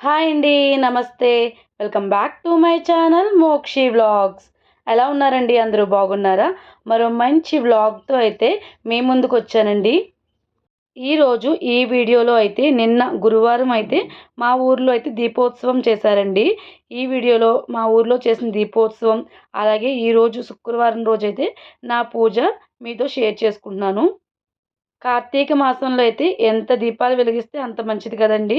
Hi అండి నమస్తే. Welcome back to my channel Mokshi vlogs. ఎలా ఉన్నారండి? అందరూ బాగున్నారా? మరో మంచి వ్లాగ్తో అయితే మీ ముందుకు వచ్చానండి. ఈరోజు ఈ వీడియోలో అయితే నిన్న గురువారం అయితే మా ఊర్లో అయితే దీపోత్సవం చేశారండి. ఈ వీడియోలో మా ఊర్లో చేసిన దీపోత్సవం అలాగే ఈరోజు శుక్రవారం రోజు అయితే నా పూజ మీతో షేర్ చేసుకుంటున్నాను. కార్తీక మాసంలో అయితే ఎంత దీపాలు వెలిగిస్తే అంత మంచిది కదండి.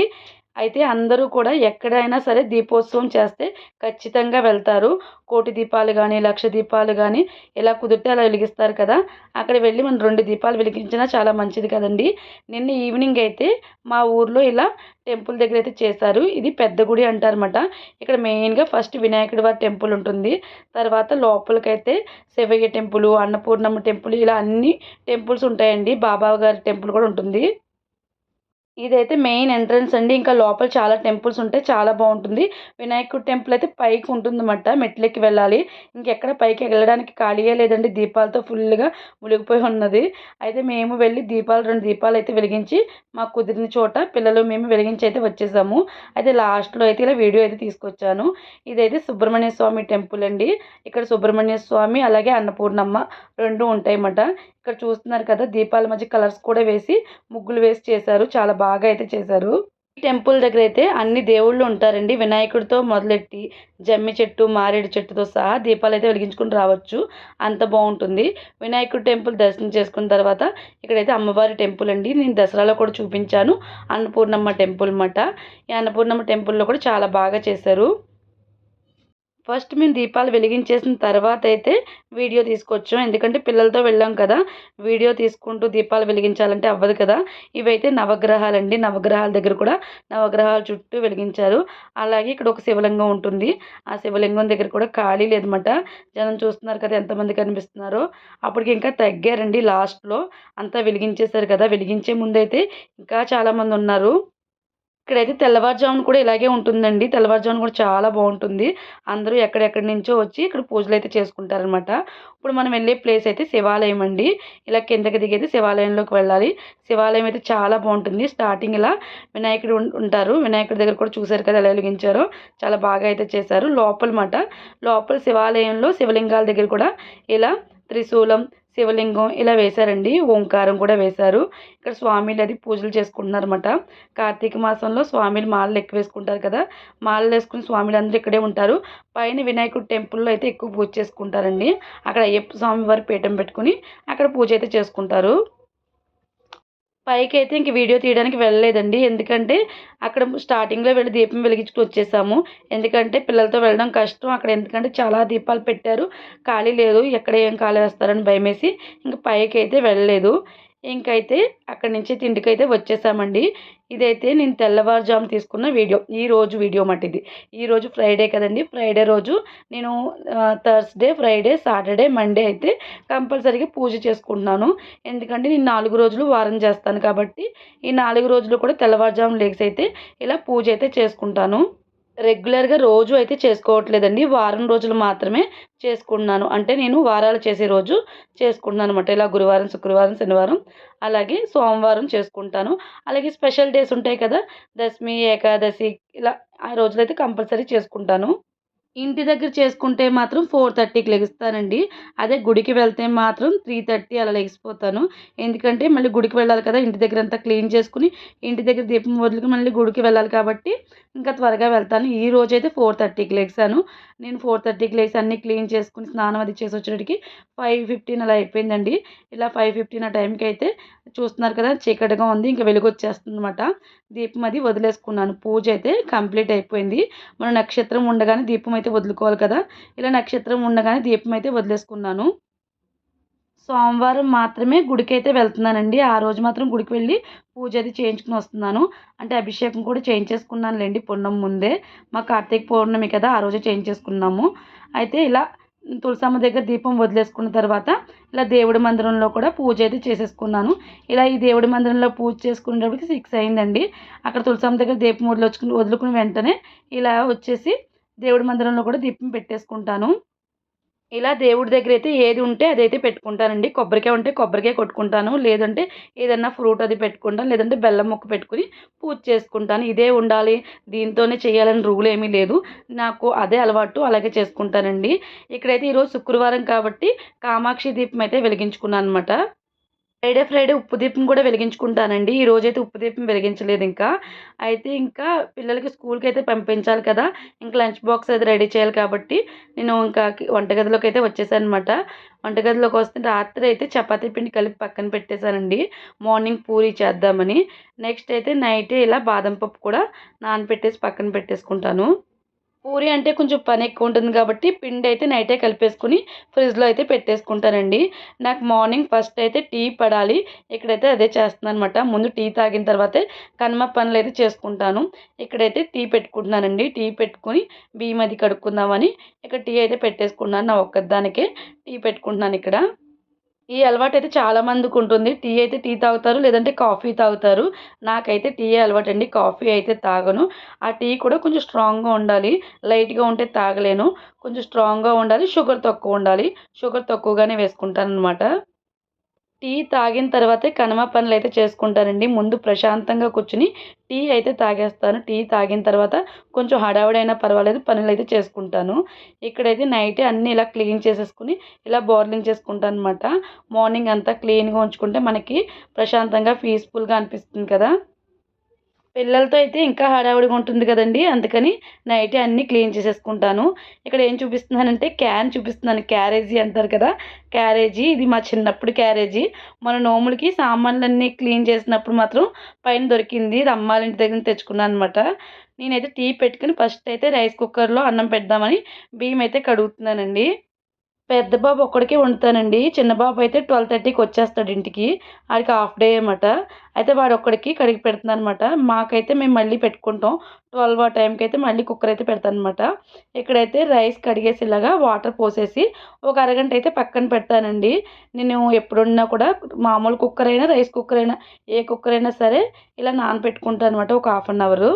అయితే అందరూ కూడా ఎక్కడైనా సరే దీపోత్సవం చేస్తే ఖచ్చితంగా వెళ్తారు. కోటి దీపాలు కానీ లక్ష దీపాలు కానీ ఇలా కుదిరితే అలా వెలిగిస్తారు కదా. అక్కడ వెళ్ళి మనం రెండు దీపాలు వెలిగించినా చాలా మంచిది కదండి. నిన్న ఈవినింగ్ అయితే మా ఊర్లో ఇలా టెంపుల్ దగ్గర అయితే చేశారు. ఇది పెద్ద గుడి అంటారన్నమాట. ఇక్కడ మెయిన్గా ఫస్ట్ వినాయకుడి వారి టెంపుల్ ఉంటుంది. తర్వాత లోపలికైతే శివయ్య టెంపుల్ అన్నపూర్ణమ్మ టెంపుల్ ఇలా అన్ని టెంపుల్స్ ఉంటాయండి. బాబా గారి టెంపుల్ కూడా ఉంటుంది. ఇదైతే మెయిన్ ఎంట్రన్స్ అండి. ఇంకా లోపల చాలా టెంపుల్స్ ఉంటాయి. చాలా బాగుంటుంది. వినాయకుడు టెంపుల్ అయితే పైకి ఉంటుందన్నమాట. మెట్లెక్కి వెళ్ళాలి. ఇంకెక్కడ పైకి వెళ్ళడానికి ఖాళీయే లేదండి. దీపాలతో ఫుల్గా మునిగిపోయి ఉన్నది. అయితే మేము వెళ్ళి దీపాలు రెండు దీపాలు అయితే వెలిగించి మాకు కుదిరిన చోట పిల్లలు మేము వెలిగించి అయితే వచ్చేసాము. అయితే లాస్ట్లో అయితే ఇలా వీడియో అయితే తీసుకొచ్చాను. ఇదైతే సుబ్రహ్మణ్య స్వామి టెంపుల్ అండి. ఇక్కడ సుబ్రహ్మణ్య స్వామి అలాగే అన్నపూర్ణమ్మ రెండు ఉంటాయన్నమాట. ఇక్కడ చూస్తున్నారు కదా దీపాల మధ్య కలర్స్ కూడా వేసి ముగ్గులు వేసి చేశారు. చాలా బాగా అయితే చేశారు. ఈ టెంపుల్ దగ్గర అయితే అన్ని దేవుళ్ళు ఉంటారండి. వినాయకుడితో మొదలెట్టి జమ్మి చెట్టు మారేడు చెట్టుతో సహా దీపాలు అయితే వెలిగించుకుని రావచ్చు. అంత బాగుంటుంది. వినాయకుడి టెంపుల్ దర్శనం చేసుకున్న తర్వాత ఇక్కడైతే అమ్మవారి టెంపుల్ అండి. నేను దసరాలో కూడా చూపించాను. అన్నపూర్ణమ్మ టెంపుల్ అన్నమాట ఈ అన్నపూర్ణమ్మ టెంపుల్లో కూడా చాలా బాగా చేశారు. ఫస్ట్ మేము దీపాలు వెలిగించేసిన తర్వాత అయితే వీడియో తీసుకొచ్చాం. ఎందుకంటే పిల్లలతో వెళ్ళాం కదా వీడియో తీసుకుంటూ దీపాలు వెలిగించాలంటే అవ్వదు కదా. ఇవైతే నవగ్రహాలండి. నవగ్రహాల దగ్గర కూడా నవగ్రహాల చుట్టూ వెలిగించారు. అలాగే ఇక్కడ ఒక శివలింగం ఉంటుంది. ఆ శివలింగం దగ్గర కూడా ఖాళీ లేదన్నమాట. జనం చూస్తున్నారు కదా ఎంతమంది కనిపిస్తున్నారో. అప్పటికి ఇంకా తగ్గారండి లాస్ట్లో. అంతా వెలిగించేశారు కదా. వెలిగించే ముందైతే ఇంకా చాలామంది ఉన్నారు. ఇక్కడైతే తెల్లవారుజామున కూడా ఇలాగే ఉంటుందండి. తెల్లవారుజామున కూడా చాలా బాగుంటుంది. అందరూ ఎక్కడెక్కడి నుంచో వచ్చి ఇక్కడ పూజలు అయితే చేసుకుంటారనమాట ఇప్పుడు మనం వెళ్ళే ప్లేస్ అయితే శివాలయం అండి. ఇలా కిందకి దిగైతే శివాలయంలోకి వెళ్ళాలి. శివాలయం అయితే చాలా బాగుంటుంది. స్టార్టింగ్ ఇలా వినాయకుడు ఉంటారు. వినాయకుడి దగ్గర కూడా చూశారు కదా ఎలా వెలిగించారో. చాలా బాగా అయితే చేశారు. లోపల మాట లోపల శివాలయంలో శివలింగాల దగ్గర కూడా ఇలా త్రిశూలం శివలింగం ఇలా వేశారండి ఓంకారం కూడా వేశారు. ఇక్కడ స్వామిలు అది పూజలు చేసుకుంటున్నారు అనమాట కార్తీక మాసంలో స్వామిలు మాలలు ఎక్కువ వేసుకుంటారు కదా మాలలు వేసుకుని స్వామిలు అందరూ ఇక్కడే ఉంటారు. పైన వినాయకుడు టెంపుల్లో అయితే ఎక్కువ పూజ చేసుకుంటారండి. అక్కడ అయ్యప్ప స్వామి వారి పీఠం పెట్టుకుని అక్కడ పూజ అయితే చేసుకుంటారు. పైకి అయితే ఇంక వీడియో తీయడానికి వెళ్ళలేదండి. ఎందుకంటే అక్కడ స్టార్టింగ్లో వెళ్ళి దీపం వెలిగించుకుని వచ్చేసాము. ఎందుకంటే పిల్లలతో వెళ్ళడం కష్టం. అక్కడ ఎందుకంటే చాలా దీపాలు పెట్టారు. ఖాళీ లేదు. ఎక్కడ ఏం ఖాళీ వేస్తారని భయమేసి ఇంక పైకి అయితే వెళ్ళలేదు. ఇంకైతే అక్కడి నుంచి తిండికైతే వచ్చేసామండి. ఇదైతే నేను తెల్లవారుజాము తీసుకున్న వీడియో ఈ రోజు వీడియో మట్టిది ఈరోజు ఫ్రైడే కదండి ఫ్రైడే రోజు నేను థర్స్డే ఫ్రైడే సాటర్డే మండే అయితే కంపల్సరీగా పూజ చేసుకుంటున్నాను. ఎందుకంటే నేను నాలుగు రోజులు వారం చేస్తాను కాబట్టి ఈ నాలుగు రోజులు కూడా తెల్లవారుజాము లేక్స్ అయితే ఇలా పూజ అయితే చేసుకుంటాను. రెగ్యులర్గా రోజు అయితే చేసుకోవట్లేదండి. వారం రోజులు మాత్రమే చేసుకుంటున్నాను. అంటే నేను వారాలు చేసే రోజు చేసుకుంటున్నాను అనమాట ఇలా గురువారం శుక్రవారం శనివారం అలాగే సోమవారం చేసుకుంటాను. అలాగే స్పెషల్ డేస్ ఉంటాయి కదా దశమి ఏకాదశి ఇలా ఆ రోజులైతే కంపల్సరీ చేసుకుంటాను. ఇంటి దగ్గర చేసుకుంటే మాత్రం ఫోర్ థర్టీకి లెగుస్తానండి. అదే గుడికి వెళ్తే మాత్రం త్రీ థర్టీ అలా లెగిసిపోతాను. ఎందుకంటే మళ్ళీ గుడికి వెళ్ళాలి కదా ఇంటి దగ్గర అంతా క్లీన్ చేసుకుని ఇంటి దగ్గర దీపం వదిలికి మళ్ళీ గుడికి వెళ్ళాలి కాబట్టి ఇంకా త్వరగా వెళ్తాను. ఈ రోజు అయితే ఫోర్ థర్టీకి లెగిసాను. నేను ఫోర్ థర్టీకి లేచి అన్నీ క్లీన్ చేసుకుని స్నానం అది చేసి వచ్చేటికి ఫైవ్ ఫిఫ్టీన్ అలా అయిపోయిందండి. ఇలా ఫైవ్ ఫిఫ్టీన్ ఆ టైంకి అయితే చూస్తున్నారు కదా చీకటిగా ఉంది ఇంకా వెలుగు వచ్చేస్తుంది అనమాట దీపం అది వదిలేసుకున్నాను. పూజ అయితే కంప్లీట్ అయిపోయింది. మన నక్షత్రం ఉండగానే దీపం అయితే వదులుకోవాలి కదా? ఇలా నక్షత్రం ఉండగానే దీపం అయితే వదిలేసుకున్నాను. సోమవారం మాత్రమే గుడికి అయితే వెళ్తున్నానండి. ఆ రోజు మాత్రం గుడికి వెళ్ళి పూజ అది చేయించుకుని వస్తున్నాను. అంటే అభిషేకం కూడా చేయించేసుకున్నానులేండి పుణ్యం ముందే. మా కార్తీక పౌర్ణమి కదా ఆ రోజే చేయించేసుకున్నాము. అయితే ఇలా తులసమ్మ దగ్గర దీపం వదిలేసుకున్న తర్వాత ఇలా దేవుడి మందిరంలో కూడా పూజ అయితే చేసేసుకున్నాను. ఇలా ఈ దేవుడి మందిరంలో పూజ చేసుకునేటప్పటికి సిక్స్ అయిందండి. అక్కడ తులసమ్మ దగ్గర దీపం వదిలేసుకుని వదులుకుని వెంటనే ఇలా వచ్చేసి దేవుడి మందిరంలో కూడా దీపం పెట్టేసుకుంటాను. ఇలా దేవుడి దగ్గర అయితే ఏది ఉంటే అదైతే పెట్టుకుంటానండి. కొబ్బరికాయ ఉంటే కొబ్బరికాయ కొట్టుకుంటాను. లేదంటే ఏదన్నా ఫ్రూట్ అది పెట్టుకుంటాను. లేదంటే బెల్లం ముక్క పెట్టుకుని పూజ చేసుకుంటాను. ఇదే ఉండాలి. దీంతోనే చేయాలని రూల్ ఏమీ లేదు. నాకు అదే అలవాటు. అలాగే చేసుకుంటానండి. ఇక్కడైతే ఈరోజు శుక్రవారం కాబట్టి కామాక్షి దీపం అయితే వెలిగించుకున్నాను అనమాట ఫ్రైడే ఫ్రైడే ఉప్పు దీపం కూడా వెలిగించుకుంటానండి. ఈ రోజైతే ఉప్పు దీపం వెలిగించలేదు ఇంకా. అయితే ఇంకా పిల్లలకి స్కూల్కి అయితే పంపించాలి కదా. ఇంకా లంచ్ బాక్స్ అయితే రెడీ చేయాలి కాబట్టి నేను ఇంకా వంటగదిలోకి అయితే వచ్చేసాను అనమాట వంటగదిలోకి వస్తే రాత్రి అయితే చపాతీ పిండి కలిపి పక్కన పెట్టేశానండి. మార్నింగ్ పూరి చేద్దామని. నెక్స్ట్ అయితే నైట్ ఇలా బాదం పప్పు కూడా నానబెట్టేసి పక్కన పెట్టేసుకుంటాను. పూరి అంటే కొంచెం పని ఎక్కువ ఉంటుంది కాబట్టి పిండి అయితే నైటే కలిపేసుకుని ఫ్రిడ్జ్లో అయితే పెట్టేసుకుంటానండి. నాకు మార్నింగ్ ఫస్ట్ అయితే టీ పడాలి. ఇక్కడైతే అదే చేస్తున్నాను అనమాట ముందు టీ తాగిన తర్వాతే కనుమ పనులు అయితే చేసుకుంటాను. ఇక్కడైతే టీ పెట్టుకుంటున్నానండి. టీ పెట్టుకుని బియ్యం అది కడుక్కుందామని ఇక్కడ టీ అయితే పెట్టేసుకున్నాను నా ఒక్కదానికే టీ పెట్టుకుంటున్నాను ఇక్కడ. ఈ అలవాటు అయితే చాలా మందికి ఉంటుంది టీ అయితే టీ తాగుతారు లేదంటే కాఫీ తాగుతారు. నాకైతే టీ అలవాటు అండి కాఫీ అయితే తాగను. ఆ టీ కూడా కొంచెం స్ట్రాంగ్గా ఉండాలి. లైట్గా ఉంటే తాగలేను. కొంచెం స్ట్రాంగ్గా ఉండాలి. షుగర్ తక్కువ ఉండాలి. షుగర్ తక్కువగానే వేసుకుంటాను అనమాట టీ తాగిన తర్వాతే కనుమ పనులు అయితే చేసుకుంటానండి ముందు ప్రశాంతంగా కూర్చుని టీ అయితే తాగేస్తాను. టీ తాగిన తర్వాత కొంచెం హడావుడైనా పర్వాలేదు పనులు అయితే చేసుకుంటాను. ఇక్కడైతే నైట్ అన్నీ ఇలా క్లీన్ చేసేసుకుని ఇలా బోర్లింగ్ చేసుకుంటాను అనమాట మార్నింగ్ అంతా క్లీన్గా ఉంచుకుంటే మనకి ప్రశాంతంగా పీస్ఫుల్గా అనిపిస్తుంది కదా. పిల్లలతో అయితే ఇంకా హడావుడిగా ఉంటుంది కదండి. అందుకని నైట్ అన్నీ క్లీన్ చేసేసుకుంటాను. ఇక్కడ ఏం చూపిస్తున్నానంటే క్యాన్ చూపిస్తున్నాను. క్యారేజీ అంటారు కదా. క్యారేజీ ఇది మా చిన్నప్పుడు క్యారేజీ. మన నోములకి సామాన్లన్నీ క్లీన్ చేసినప్పుడు మాత్రం పైన దొరికింది. ఇది అమ్మాలింటి దగ్గర తెచ్చుకున్నాను అనమాట నేనైతే టీ పెట్టుకుని ఫస్ట్ అయితే రైస్ కుక్కర్లో అన్నం పెడదామని బియ్యం అయితే కడుగుతున్నానండి. పెద్ద బాబు ఒక్కడికే వండుతానండి. చిన్న బాబు అయితే ట్వెల్వ్ థర్టీకి వచ్చేస్తాడు ఇంటికి. ఆడికి హాఫ్ డే అనమాట అయితే వాడు ఒక్కడికి కడిగి పెడుతున్నాను అనమాట మాకైతే మేము మళ్ళీ పెట్టుకుంటాం. ట్వెల్వ్ ఆ టైంకి అయితే మళ్ళీ కుక్కర్ అయితే పెడతాను అనమాట ఇక్కడైతే రైస్ కడిగేసి ఇలాగా వాటర్ పోసేసి ఒక అరగంట అయితే పక్కన పెడతానండి. నేను ఎప్పుడున్నా కూడా మామూలు కుక్కర్ అయినా రైస్ కుక్కర్ అయినా ఏ కుక్కర్ అయినా సరే ఇలా నానబెట్టుకుంటాను అనమాట ఒక హాఫ్ అన్ అవరు.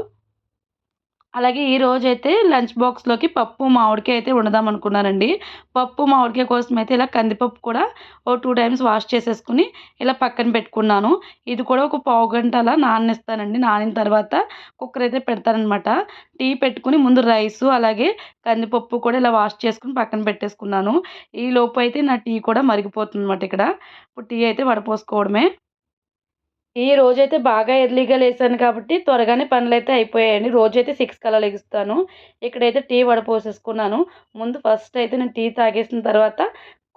అలాగే ఈ రోజు అయితే లంచ్ బాక్స్లోకి పప్పు మామిడికాయ అయితే వండుదాం అనుకున్నానండి. పప్పు మామిడికాయ కోసం అయితే ఇలా కందిపప్పు కూడా ఓ టూ టైమ్స్ వాష్ చేసేసుకుని ఇలా పక్కన పెట్టుకున్నాను. ఇది కూడా ఒక పావు గంట అలా నాననిస్తానండి నానిన తర్వాత కుక్కర్ అయితే పెడతానమాట టీ పెట్టుకుని ముందు రైసు అలాగే కందిపప్పు కూడా ఇలా వాష్ చేసుకుని పక్కన పెట్టేసుకున్నాను. ఈ లోపు అయితే నా టీ కూడా మరిగిపోతుంది అనమాట ఇక్కడ. ఇప్పుడు టీ అయితే వడపోసుకోవడమే. ఈ రోజైతే బాగా ఎర్లీగా లేసాను కాబట్టి త్వరగానే పనులు అయితే అయిపోయాయండి. రోజైతే సిక్స్ కల్లా లెగుస్తాను. ఇక్కడైతే టీ వడపోసేసుకున్నాను ముందు ఫస్ట్ అయితే నేను టీ తాగేసిన తర్వాత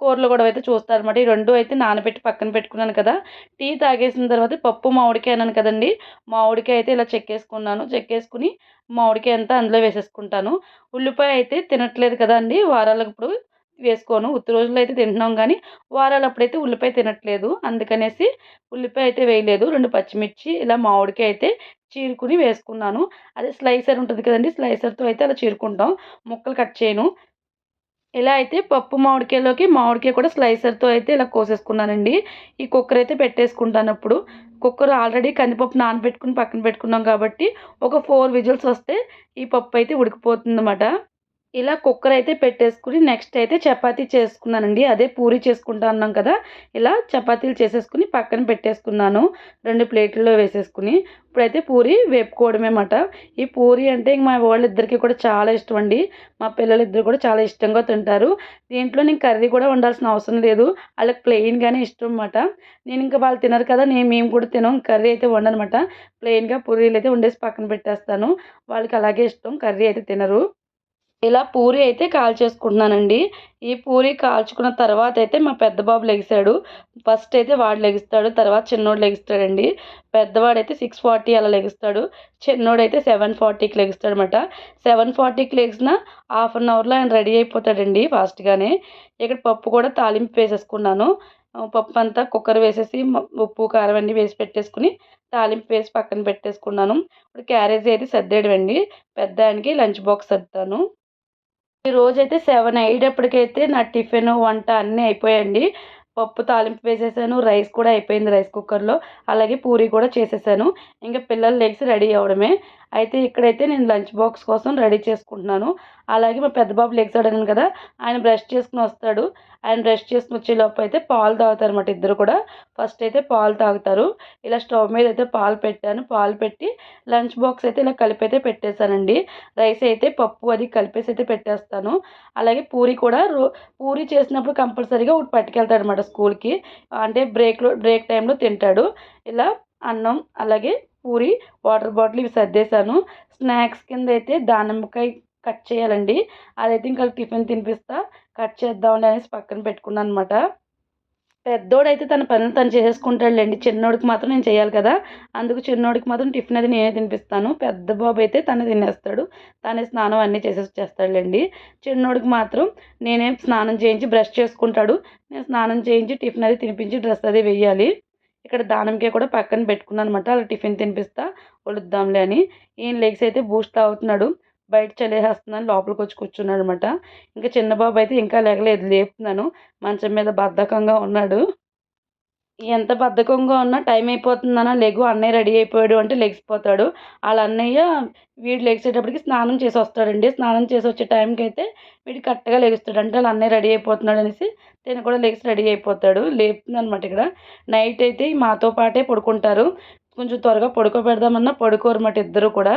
కూరలు కూడా అయితే చూస్తాను అనమాట ఈ రెండు అయితే నానబెట్టి పక్కన పెట్టుకున్నాను కదా. టీ తాగేసిన తర్వాత పప్పు మామిడికాయ అన్నాను కదండి. మామిడికాయ అయితే ఇలా చెక్కేసుకున్నాను. చెక్కేసుకుని మామిడికాయ అంతా అందులో వేసేసుకుంటాను. ఉల్లిపాయ అయితే తినట్లేదు కదండి వారాలకు ఇప్పుడు వేసుకోను. ఉత్తి రోజుల్లో అయితే తింటున్నాం కానీ వారాలప్పుడైతే ఉల్లిపాయ తినట్లేదు. అందుకనేసి ఉల్లిపాయ అయితే వేయలేదు. రెండు పచ్చిమిర్చి ఇలా మామిడికాయ అయితే చీరుకుని వేసుకున్నాను. అదే స్లైసర్ ఉంటుంది కదండి స్లైసర్తో అయితే అలా చీరుకుంటాం. ముక్కలు కట్ చేయను. ఇలా అయితే పప్పు మామిడికాయలోకి మామిడికాయ కూడా స్లైసర్తో అయితే ఇలా కోసేసుకున్నానండి. ఈ కుక్కర్ అయితే పెట్టేసుకుంటాను అప్పుడు కుక్కర్ ఆల్రెడీ కందిపప్పు నానబెట్టుకుని పక్కన పెట్టుకున్నాం కాబట్టి ఒక ఫోర్ విజిల్స్ వస్తే ఈ పప్పు అయితే ఉడికిపోతుంది అన్నమాట ఇలా కుక్కర్ అయితే పెట్టేసుకుని నెక్స్ట్ అయితే చపాతీ చేసుకున్నానండి. అదే పూరి చేసుకుంటా అన్నాం కదా. ఇలా చపాతీలు చేసేసుకుని పక్కన పెట్టేసుకున్నాను. రెండు ప్లేట్లలో వేసేసుకుని ఇప్పుడైతే పూరి వేపుకోవడమే అన్నమాట ఈ పూరి అంటే ఇంక మా వాళ్ళిద్దరికీ కూడా చాలా ఇష్టం అండి మా పిల్లలిద్దరు కూడా చాలా ఇష్టంగా తింటారు. దీంట్లో నేను కర్రీ కూడా వండాల్సిన అవసరం లేదు. వాళ్ళకి ప్లెయిన్గానే ఇష్టం అన్నమాట నేను ఇంకా వాళ్ళు తినరు కదా నేను మేము కూడా తినం. కర్రీ అయితే వండనమాట. ప్లెయిన్గా పూరీలు అయితే వండేసి పక్కన పెట్టేస్తాను. వాళ్ళకి అలాగే ఇష్టం. కర్రీ అయితే తినరు. ఇలా పూరి అయితే కాల్చేసుకుంటున్నానండి. ఈ పూరి కాల్చుకున్న తర్వాత అయితే మా పెద్ద బాబు లెగిసాడు. ఫస్ట్ అయితే వాడు లెగిస్తాడు తర్వాత చిన్నోడు లెగిస్తాడండి. పెద్దవాడైతే సిక్స్ ఫార్టీ అలా లెగిస్తాడు చిన్నోడైతే సెవెన్ ఫార్టీకి లెగిస్తాడు అనమాట సెవెన్ ఫార్టీకి లెగిసిన హాఫ్ అన్ అవర్లో ఆయన రెడీ అయిపోతాడండి ఫాస్ట్గానే. ఇక్కడ పప్పు కూడా తాలింపు వేసేసుకున్నాను. పప్పు అంతా కుక్కర్ వేసేసి ఉప్పు కారం అన్నీ వేసి పెట్టేసుకుని తాలింపు వేసి పక్కన పెట్టేసుకున్నాను. ఇప్పుడు క్యారేజీ అయితే సర్దేయడం పెద్ద ఆయనకి లంచ్ బాక్స్ సర్దాను ఈ రోజైతే సెవెన్ అయ్యేటప్పటికైతే నా టిఫిన్ వంట అన్నీ అయిపోయాయండి. పప్పు తాలింపు వేసేసాను రైస్ కూడా అయిపోయింది రైస్ కుక్కర్లో. అలాగే పూరి కూడా చేసేసాను. ఇంకా పిల్లలు లేచి రెడీ అవ్వడమే. అయితే ఇక్కడైతే నేను లంచ్ బాక్స్ కోసం రెడీ చేసుకుంటున్నాను. అలాగే మా పెద్ద బాబు లెగ్సాడను కదా ఆయన బ్రష్ చేసుకుని వస్తాడు. ఆయన బ్రష్ చేసుకుని వచ్చేలోపు అయితే పాలు తాగుతారు అన్నమాట ఇద్దరు కూడా. ఫస్ట్ అయితే పాలు తాగుతారు. ఇలా స్టవ్ మీద అయితే పాలు పెట్టాను. పాలు పెట్టి లంచ్ బాక్స్ అయితే ఇలా కలిపి అయితే పెట్టేశానండి. రైస్ అయితే పప్పు అది కలిపేసి అయితే పెట్టేస్తాను. అలాగే పూరి కూడా రో పూరి చేసినప్పుడు కంపల్సరీగా ఒకటి పట్టుకెళ్తాడు అనమాట స్కూల్కి. అంటే బ్రేక్లో బ్రేక్ టైంలో తింటాడు. ఇలా అన్నం అలాగే పూరి వాటర్ బాటిల్ ఇవి సర్దేశాను. స్నాక్స్ కింద అయితే దానిమ్మకాయ కట్ చేయాలండి. అదైతే ఇంకా టిఫిన్ తినిపిస్తా. కట్ చేద్దాంలే అనేసి పక్కన పెట్టుకున్నాను అనమాట పెద్దోడైతే తన పనులు తను చేసేసుకుంటాడులేండి చిన్నోడికి మాత్రం నేను చేయాలి కదా. అందుకు చిన్నోడికి మాత్రం టిఫిన్ అది నేనే తినిపిస్తాను. పెద్ద బాబు అయితే తను తినేస్తాడు. తనే స్నానం అన్నీ చేసేసి చేస్తాడులేండి చిన్నోడికి మాత్రం నేనే స్నానం చేయించి బ్రష్ చేసుకుంటాడు. నేను స్నానం చేయించి టిఫిన్ అది తినిపించి డ్రెస్ అది వేయాలి. ఇక్కడ దానంకే కూడా పక్కన పెట్టుకున్నాను అనమాట అలా టిఫిన్ తినిపిస్తా. వలుద్దాంలే అని. ఈయన లెగ్స్ అయితే బూస్ట్ తాగుతున్నాడు. బయట చలేసేస్తుందని లోపలికి వచ్చి కూర్చున్నాడు అనమాట ఇంకా చిన్న బాబు అయితే ఇంకా లేగలేదు. లేపుతున్నాను. మంచం మీద బద్ధకంగా ఉన్నాడు. ఎంత బద్ధకంగా ఉన్నా టైం అయిపోతుందన్న లెగు అన్నయ్య రెడీ అయిపోయాడు అంటే లెగిసిపోతాడు వాళ్ళ అన్నయ్య వీడు లెగిసేటప్పటికి స్నానం చేసి వస్తాడండి. స్నానం చేసి వచ్చే టైంకి అయితే వీడు కరెక్ట్గా లెగుస్తాడు. అంటే వాళ్ళ అన్నయ్య రెడీ అయిపోతున్నాడు అనేసి తను కూడా లెగిసి రెడీ అయిపోతాడు. లేపుతుందనమాట ఇక్కడ. నైట్ అయితే మాతో పాటే పడుకుంటారు. కొంచెం త్వరగా పడుకోబెడదామన్నా పడుకోరు అన్నమాట ఇద్దరు కూడా.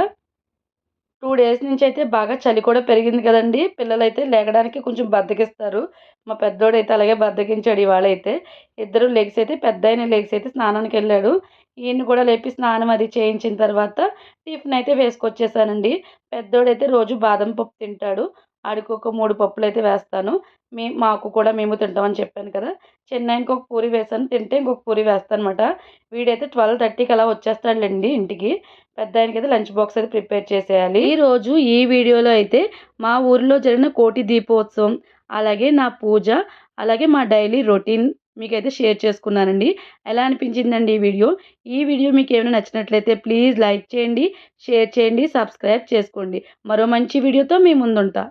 టూ డేస్ నుంచి అయితే బాగా చలి కూడా పెరిగింది కదండి. పిల్లలైతే లేగడానికి కొంచెం బద్దకిస్తారు. మా పెద్దోడైతే అలాగే బద్దకించాడు ఇవాళ అయితే ఇద్దరు లెగ్స్ అయితే పెద్ద అయిన లెగ్స్ అయితే స్నానానికి వెళ్ళాడు. ఈయన్ని కూడా లేపి స్నానం అది చేయించిన తర్వాత టిఫిన్ అయితే వేసుకొచ్చేసానండి. పెద్దోడైతే రోజు బాదం పప్పు తింటాడు. ఆడికి ఒక మూడు పప్పులు అయితే వేస్తాను. మీ మాకు కూడా మేము తింటామని చెప్పాను కదా. చిన్న ఇంకొక పూరి వేసాను తింటే ఇంకొక పూరి వేస్తాను అనమాట వీడైతే ట్వెల్వ్ థర్టీకి అలా వచ్చేస్తాడులేండి ఇంటికి. పెద్ద ఆయనకైతే లంచ్ బాక్స్ అయితే ప్రిపేర్ చేసేయాలి. ఈరోజు ఈ వీడియోలో అయితే మా ఊరిలో జరిగిన కోటి దీపోత్సవం అలాగే నా పూజ అలాగే మా డైలీ రొటీన్ మీకైతే షేర్ చేసుకున్నానండి. ఎలా అనిపించిందండి ఈ వీడియో? ఈ వీడియో మీకు ఏమైనా నచ్చినట్లయితే ప్లీజ్ లైక్ చేయండి షేర్ చేయండి సబ్స్క్రైబ్ చేసుకోండి. మరో మంచి వీడియోతో మీ ముందుంటా.